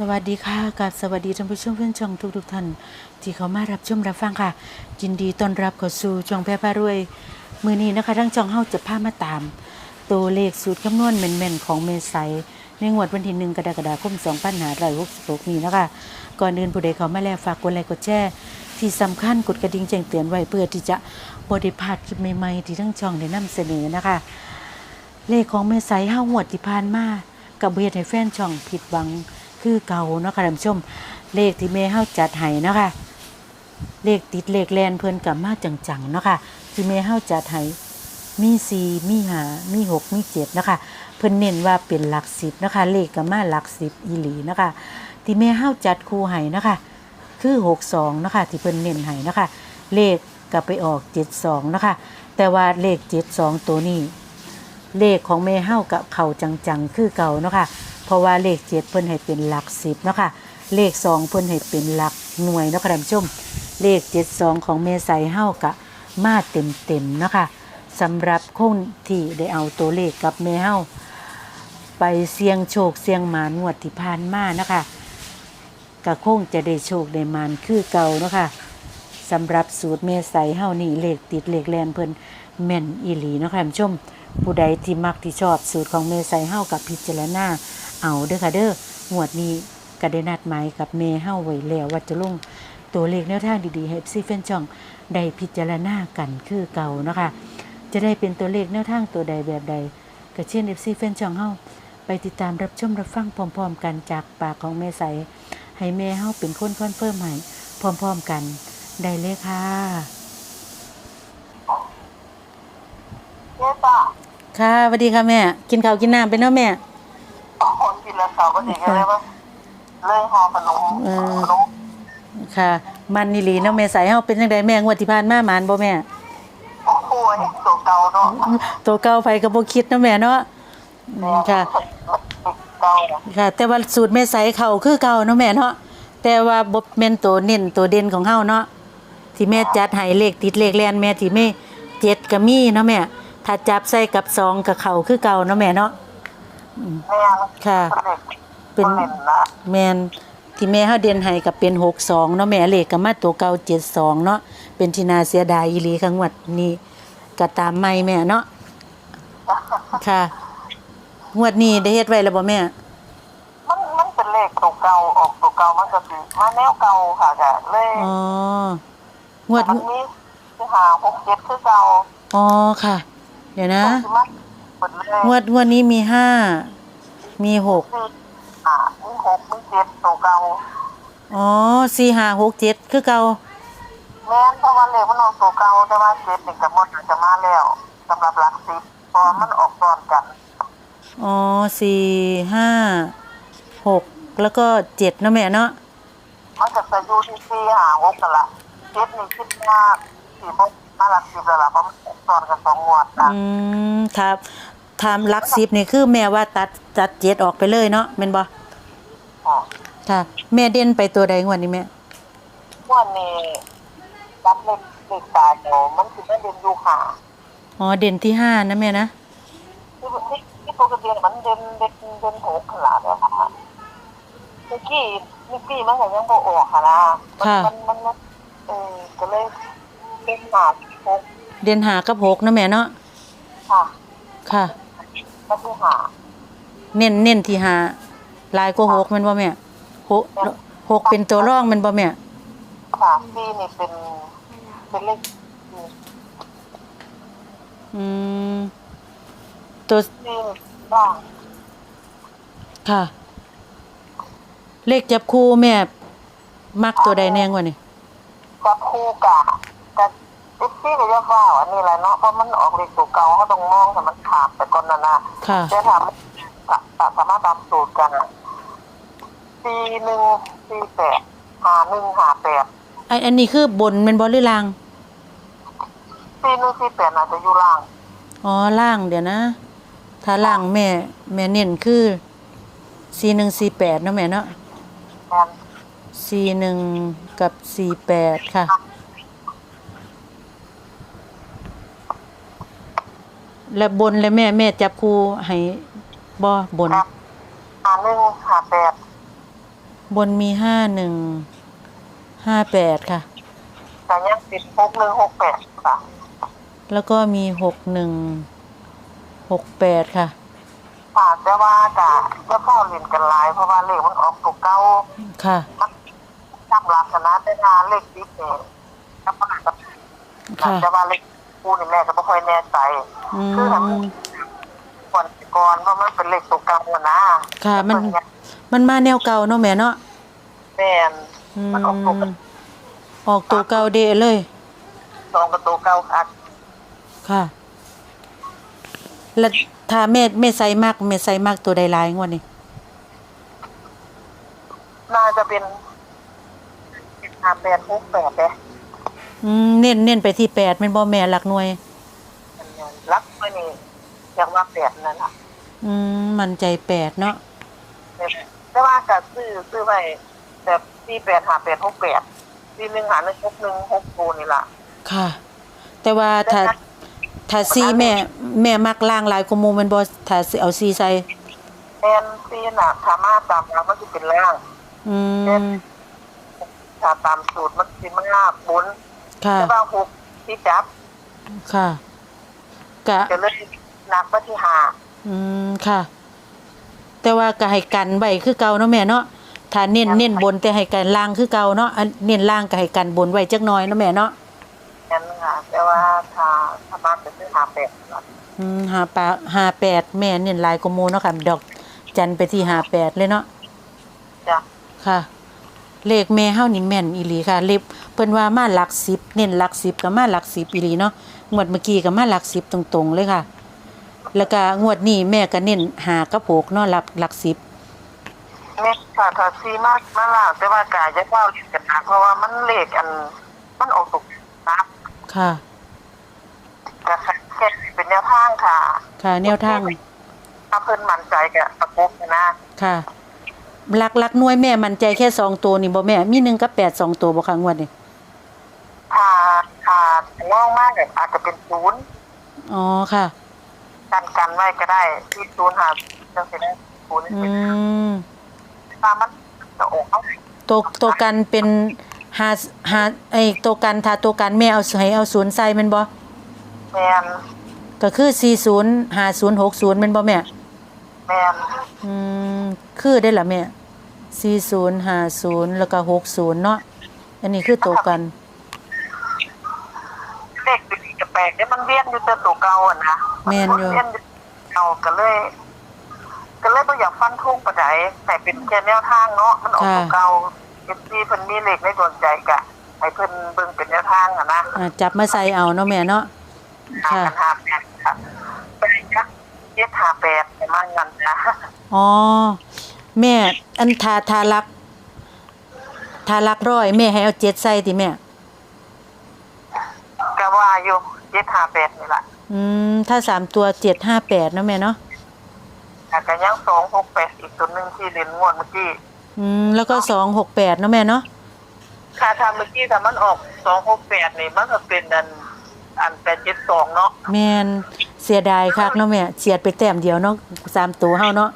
สวัสดีค่ะกับสวัสดีท่านผู้ชมเพื่อนช่องทุกทุกท่านที่เขามารับชมรับฟังค่ะ ยินดีต้อนรับเข้าสู่ช่องแพร่พารวย มือนี้นะคะทั้งช่องเฮาจะพามาตาม ตัวเลขสูตรคำนวณแม่นๆของเมษายนในงวดวันที่หนึ่งกรกฎาคม2566นี้นะคะ ก่อนอื่นผู้ใดเขามาแล้วฝากกดไลค์กดแชร์ที่สำคัญกดกระดิ่งแจ้งเตือนไว้เพื่อที่จะบ่ได้พลาดคลิปใหม่ๆที่ทั้งช่องได้นำเสนอนะคะ เลขของเมษายห้าหวดที่ผ่านมากับเบียดให้แฟนช่องผิดหวัง คือเก่าเนาะค่ะท่านผู้ชม เลขที่เมเฮาจัดให้เนาะค่ะ เลขติดเลขแลนเพิ่นกับมาจังๆเนาะค่ะ ที่เมเฮาจัดให้มีสี่มีห้ามีหกมีเจ็ดนะคะ เพิ่นเน้นว่าเป็นหลักสิบนะคะ เลขกับมาหลักสิบอีหลีนะคะ ที่เมเฮาจัดคูให้นะคะ คือหกสองเนาะคะ ที่เพิ่นเน้นให้นะคะ เลขก็ไปออกเจ็ดสองเนาะคะ แต่ว่าเลขเจ็ดสองตัวนี้ เลขของเมเฮากับเขาจังๆ คือเก่าเนาะค่ะ เพราะว่าเลขเจ็ดเพิ่นให้เป็นหลักสิบเนาะค่ะเลขสองเพิ่นให้เป็นหลักหน่วยเนาะค่ะท่านผู้ชม เลขเจ็ดสองของเมไซเฮากะมาเต็มเต็มเนาะค่ะสำหรับคนที่ได้เอาตัวเลขกับเมเฮาไปเสี่ยงโชคเสี่ยงหมานงวดที่ผ่านมานะคะก็คงจะได้โชคได้หมานคือเก่าเนาะค่ะสำหรับสูตรเมสัยเฮานี่เลขติดเลขแลนเพิ่นแม่นอีหลีเนาะค่ะท่านผู้ชม ผู้ใดที่มักที่ชอบสูตรของเมสัยเฮากับพิจารณา เอาเด้อค่ะเด้องวดนี้ก็ได้นัดหมายกับเมเฮาไว้แล้วว่าจะลงตัวเลขแนวทางดีๆให้ซีแฟนช่องได้พิจารณากันคือเก่าเนาะค่ะจะได้เป็นตัวเลขแนวทางตัวใดแบบใดก็เช่น FC แฟนช่องเฮาไปติดตามรับชมรับฟังพร้อม ๆ กันจากปากของเมสัยให้แม่เฮาเป็นคนคอนเฟิร์มให้พร้อม ๆกันได้เลยค่ะเจ๊จ้ะค่ะสวัสดีค่ะแม่ กินข้าวกินน้ำไปเนาะแม่คนกินแล้ว เขาก็ดีกันเลยว่าเลยห่อขนมเออขนมค่ะ มันนี่หลีเนาะแม่ใส่เฮาเป็นจังไดแม่งวดที่ผ่านมาหมานบ่แม่โอ้โหตัวเก่าเนาะตัวเก่าไผก็บ่คิดเนาะแม่เนาะอืมค่ะเก่าค่ะ แต่ว่าสูตรแม่ใส่เขาคือเก่าเนาะแม่เนาะแต่ว่าบ่แม่นตัวเน้นตัวเด่นของเฮาเนาะที่แม่จัดให้เลขติดเลขแลนแม่ที่แม่เจ็ดก็มีเนาะแม่ถ้าจับใส่กับสองกับเขาคือเก่าเนาะแม่เนาะแม่ ค่ะ เป็เป็นนเล่นนะแมนที่แม่เฮาเด่นให้กับเป็น62เนาะแม่เลขก็มาตัวเก่า72เนาะเป็นที่น่าเสียดายอีหลีครั้งวัดนี้ก็ตามใหม่แม่เนาะค่ะงวดนี้ได้เฮ็ดไว้แล้วบ่แม่ มันมันเป็นเลขตัวเก่าออกตัวเก่ามันก็คือมาแนวเก่าค่ะจ้ะเลยอ๋องวดมันมีที่หาหกเจ็ดคือเก่าอ๋อค่ะ เดี๋ยวนะ ที่มันหมดเลยงวดงวดนี้มีห้า มีหกสี่อ่ามีหกมีเจ็ดตัวเก่าอ๋อสี่ห้าหกเจ็ดคือเก่าแม่นเพราะว่าเลขมันออกตัวเก่าแต่ว่าเจ็ดนี่ก็หมดจะมาแล้วสำหรับหลักสิบเพอมันออกตอนกันอ๋อสี่ห้าหกแล้วก็เจ็ดเนาะแม่เนาะมันจะจะอยู่ที่สี่หาหกกันละเจ็ดนี่คิดว่าสี่บกมาหลักสิบแล้วล่ะเพราะมันตอนกันสองงวดนะ อืมครับ ทำหลักสิบนี่คือแม่ว่าตัดตัดเจ็ดออกไปเลยเนาะแม่นบ่อ๋อค่ะ แม่เด่นไปตัวใดงวดนี้แม่งวันนี้รับเล็กเด็กตาเดียวมันคือไม่เรียนอยู่หาอ๋อเด่นที่ห้านะแม่นะที่ที่ที่ปกติมันเด่นเด่นเด่นหกขนาดเนี่ยค่ะเมื่อกี้เมื่อกี้มันก็ยังบ่ออกค่ะนะมันมันมันเออก็เลยเด่นหาหกเด่นหากับหกนะแม่เนาะค่ะ ค่ะ ก็คือหาเน้นเน้นที่หาลายก็หกแมันบ่แม่หกหกเป็นตัวร่องแมันบ่แม่สามปีนี่เป็นเป็นเลขอืมตัวปีนี่บ้างค่ะ เลขจับคู่แม่ มักตัวใดแน่งวะนี่กับคู่กะกับ ติ๊กซี่ก็จะว่าอันนี้แหละเนาะเพราะมันออกเลขตัวเก่าเขาต้องมองแต่มันขาดไปก่อนนะนะค่ะ จะทำสามารถตามสูตรกันอะปีหนึ่งปีแปดหาหนึ่งหาแปดไอนอันนี้คือบนแมันบ่หรือล่างปีหนึ่งปีแปดอาจจะอยู่ล่างอ๋อล่างเดี๋ยวนะ ถ้าล่างแม่ แม่เน้นคือสี่หนึ่งสี่แปดเนาะแม่เนาะแมนสี่หนึ่งกับสี่แปดค่ะ และบนและแม่แม่จับคู่ให้บ่บน ครับหาหนึ่งหาแปดหบนมีห้าหนึ่งห้าแปดค่ะ แต่ยังติดหกหนึ่งหกแปดค่ะแล้วก็มีหกหนึ่งหกแปดค่ะ ค่ะแต่ว่ากะจะเข้าเล่นกันหลายเพราะว่าเลขมันออกตัวเก้าค่ะ มันจำลักษณะได้นานเลขติดเนี่ยจำลักษณะค่ะ แต่ว่าเลข คูนี่แม่ก็ไม่ค่อยแน่ใจอืคือทำมก่อนก่อนว่ามันเป็นเลขตัวเก้าอะนะค่ะมันมันมาแนวเก่าเนาะแม่เนาะแม่นอืมันออกตัวมออกตัวเก่าเดะเลย สองกับตัวเก้าค่ะค่ะ แล้วถ้าแม่แม่ใส่มากแม่ใส่มากตัวใดหลายงวดนี้น่าจะเป็นเป็นห้าแปดหกแปดเลย อืมเน้นเน้นไปที่แปดแม่นบ่แม่หลักหน่วย รักไม่นี่อยากว่าแปดนั่นแหละอืมมันใจแปดเนาะแต่ว่าก็ซื้อซื้อไปแบบสี่แปดหาแปดหกแปดสี่หนึ่งหาหนึ่งหกหนึ่งหกโูนี่ล่ะค่ะ แต่ว่าถ้าถ้าซีแม่แม่มักล่างหลายกว่าหมู่แม่นบ่ถ้าสิเอาซีใส่แอนซีน่ะถ้ามาตามแล้วมันจะเป็นล่างอืม ถ้าตามสูตรมันจะเป็นมาบน ค่ะ แต่ว่าหกที่จับค่ะกะจะเลยนับไปที่หาอืมค่ะ แต่ว่าก็ให้กันไว้คือเก่าเนาะแม่เนาะถ้าเน้นเน้นบนแต่ให้กันล่างคือเก่าเนาะอันเน้นล่างก็ให้กันบนไว้จักหน่อยเนาะแม่เนาะนั่นค่ะ แต่ว่าถ้าถ้ามาจะซื้อหาแปดล่ะอืมหาปลาหาแปดแม่เน้นหลายกว่าหมู่เนาะค่ะดอกจันไปที่หาแปดเลยเนาะจ้ะค่ะ เลขแม่เฮานี่แม่นอีหลีค่ะ เลขเพิ่นว่ามาหลักสิบเน้นหลักสิบกับมาหลักสิบอีหลีเนาะงวดเมื่อกี้ก็มาหลักสิบตรงๆเลยค่ะ แล้วก็งวดนี้แม่ก็เน้นหากับโผกเนาะหลักหลักสิบเม็ดค่ะถ้าซีมากมาล่ะแต่ว่ากายจะเข้าเรียนกันนะเพราะว่ามันเลขอัน มันออกตกนับค่ะก็แค่เป็นแนวทางค่ะ ค่ะแนวทางถ้าเพิ่นมั่นใจกับประกบนะค่ะห ลักหลักหน่วยแม่มันใจแค่สองตัวนี่บ่แม่ มีหนึ่งกับแปดสองตัวบ่ค่ะงวดนี่ถ้าถ้าล่องมากเนี่ยอาจจะเป็นศูนย์อ๋อค่ะกันกันไว้ก็ได้ที่ศูนย์หาจังสิได้ศูนย์อืเป็นมถ้ามันจะออกเข้าตัวตัวกันเป็นหาหาไอ้ตัวกันถ้าตัวกันแม่เอาให้เอาศูนย์ใส่แม่นบ่แมนก็คือ40 50 60แม่นบ่แม่ แมนอืมคือได้ล่ะแม่40 50แล้วก็60เนาะอันนี้คือตัวกัน เลขดีกับแปลกเนี่ยมันเวียนอยู่แต่ตัวเก่าอะนะแม่นอยู่ เวียนอยู่เก่าก็เลย ก็เลยบ่อยากฟันทุ่งปานใดแต่เป็นแค่แนวทางเนาะมันออกตัวเก่าเอฟซีเพิ่นมีเลขในดวงใจกะให้เพิ่นเบิ่งเป็นแนวทางอะนะอ่าจับมาใส่เอาเนาะแม่เนาะหาค่ะกันหาแปดค่ะไปยัก เย็ดหาแปดประมาณนั้นนะอ๋อ แม่ อันทาทารัก ทารักร้อย แม่ให้เอาเจ็ดใส่ติแม่ก็ว่าอยู่เย็ดหาแปดนี่แหละอืม ถ้าสามตัวเจ็ดห้าแปดเนาะแม่เนาะแต่ก็ยังสองหกแปดอีกตัวหนึ่งที่เรียนงวดเมื่อกี้ อืม แล้วก็สองหกแปดเนาะแม่เนาะถ้าทำเมื่อกี้ถ้ามันออกสองหกแปดนี่มันก็เป็นอันอันแปดเจ็ดสองเนาะแม่น เสียดายคักเนาะแม่เฉียดไปแต้มเดียวเนาะสามตัวเฮาเนาะ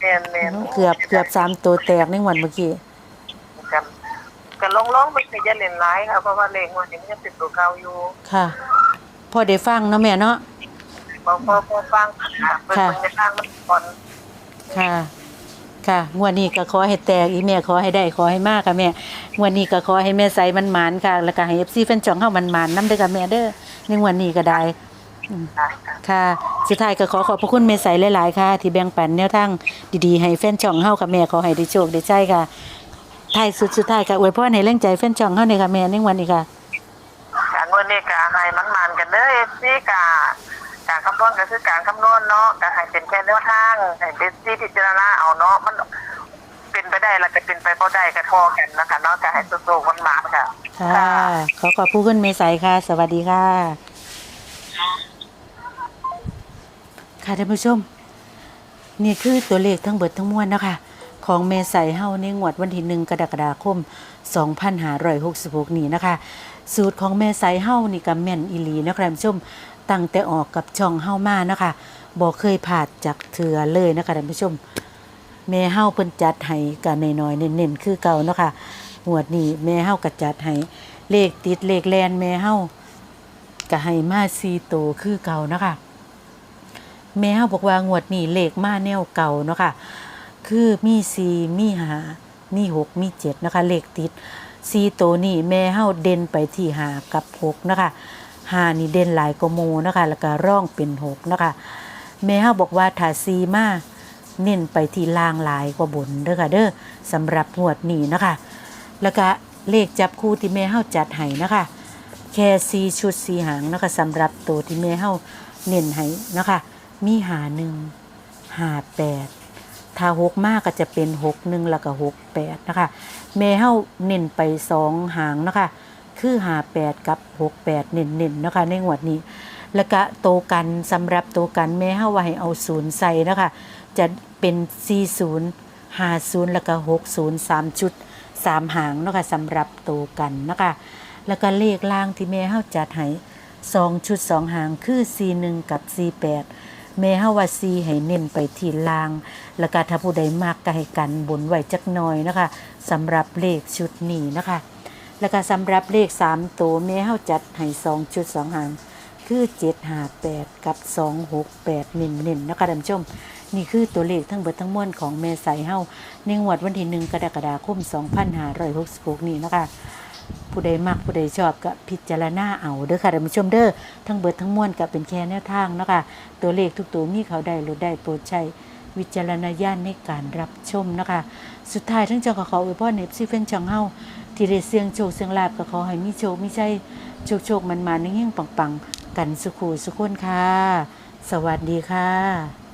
แมนแมนเกือบเกือบสามตัวแตกในวันเมื่อกี้กันก็ลองลองไปขยันเล่นไลน์ค่ะเพราะว่าเลขงวดนี้มันยังเป็นตัวเก่าอยู่ค่ะ พอได้ฟังเนาะแม่เนาะพอพอพอฟังค่ะเป็นค่ะเป็นทางมันก่อนค่ะ ค่ะงวดนี้ก็ขอให้แตกอีแม่ขอให้ได้ขอให้มากค่ะแม่งวดนี้ก็ขอให้แม่ใสมันหมานค่ะ แล้วก็ให้ FC แฟนจ่องเฮามันหมานนำเด้อค่ะแม่เด้อในงวดนี้ก็ได้ ค่ะค่ะ สุดท้ายก็ขอขอบพระคุณแม่ใสหลาย ๆ ค่ะ ที่แบ่งปันแนวทางดี ๆ ให้แฟนช่องเฮาค่ะแม่ขอให้ได้โชคได้ใจค่ะท้ายสุดสุดท้ายก็อวยพรให้แรงใจแฟนช่องเฮานี่ค่ะแม่ในวันนี้ค่ะการงวดนี้ก็ให้มันมันๆกันเด้อซีกาการคำนวณก็คือการคำนวณเนาะก็ให้เป็นแค่แนวทางให้เป็นซีพิจารณาเอาเนาะมันเป็นไปได้แล้วก็เป็นไปบ่ได้ก็ทอกันนะคะเนาะก็ให้สู้ๆมันมาค่ะค่ะขอขอบพระคุณแม่ใสค่ะ สวัสดีค่ะ ค่ะท่านผู้ชม นี่คือตัวเลขทั้งเบิดทั้งมวลนะคะ ของเมษายเฮาในงวดวันที่หนึ่งกรกฎาคม 2566 นี้นะคะ สูตรของเมษายเฮานี่ก็แม่นอีหลีนะคะท่านผู้ชมตั้งแต่ออกกับช่องเฮามานะคะบอกเคยผ่าดจากเถือเลยนะคะท่านผู้ชมแม่เฮาเพิ่นจัดให้กันน้อยๆเน้นๆคือเก่านะคะงวดนี้แม่เฮาก็จัดให้เลขติดเลขแลนแม่เฮาก็ให้มา4ตัวคือเก่านะคะ แม่เฮาบอกว่างวดนี้เลขมาแนวเก่าเนาะค่ะ คือมี4มี5มี6มี7นะคะ เลขติด4ตัวนี้แม่เฮาเด่นไปที่5กับ6นะคะ5นี่เด่นหลายกว่าหมู่นะคะ แล้วก็ร่องเป็น6นะคะ แม่เฮาบอกว่าถ้า4มาเน้นไปที่ลางหลายกว่าบนเด้อค่ะ เด้อสำหรับงวดนี้นะคะ แล้วก็เลขจับคู่ที่แม่เฮาจัดให้นะคะ แค่สีชุดสีหางนะคะสำหรับตัวที่แม่เฮาเน้นให้นะคะ มีหาหนึ่งหาแปดถ้าหกมากก็จะเป็นหกหนึ่งแล้วก็หกแปดนะคะแม่เฮาเน้นไปสองหางนะคะ คือหาแปดกับหกแปดเน้นๆนะคะ ในงวดนี้ แล้วก็โตกันสำหรับโตกันแม่เฮาว่าให้เอาศูนย์ใส่นะคะ จะเป็น40 50แล้วก็60 3ชุด3หางนะคะสำหรับโตกันนะคะ แล้วก็เลขล่างที่แม่เฮาจัดให้2ชุด2หางคือ41กับ48แปด ม่เฮาว่า4ให้เน้นไปที่ลาง แล้วก็ถ้าผู้ใดมากก็ให้กันบนไว้จักหน่อยนะคะสำหรับเลขชุดนี้นะคะ แล้วก็สำหรับเลข3ตัวแม่เฮาจัดให้2ชุด2หางคือ 758 กับ 268เน้นๆนะคะท่านผู้ชม นี่คือตัวเลขทั้งเบิดทั้งมวลของแม่ใสเฮาในงวดวันที่ 1 กรกฎาคม 2566 นี้นะคะ ผู้ใดมักผู้ใดชอบก็พิจารณาเอาเด้อค่ะท่านผู้ชมเด้อทั้งเบิดทั้งมวลก็เป็นแค่แนวทางเนาะคะตัวเลขทุกตัวมีเขาได้หรือได้โปรดใช้วิจารณญาณในการรับชมนะคะ สุดท้ายทั้งเจ้าก็ขออวยพรเนฟซีเฟนช่องเฮาที่ได้เสียงโชคเสียงลาบก็ขอให้มีโชคมีชัยโชคโชคมันมาในเฮงปังๆ กันสุขูสุขคนค่ะ สวัสดีค่ะ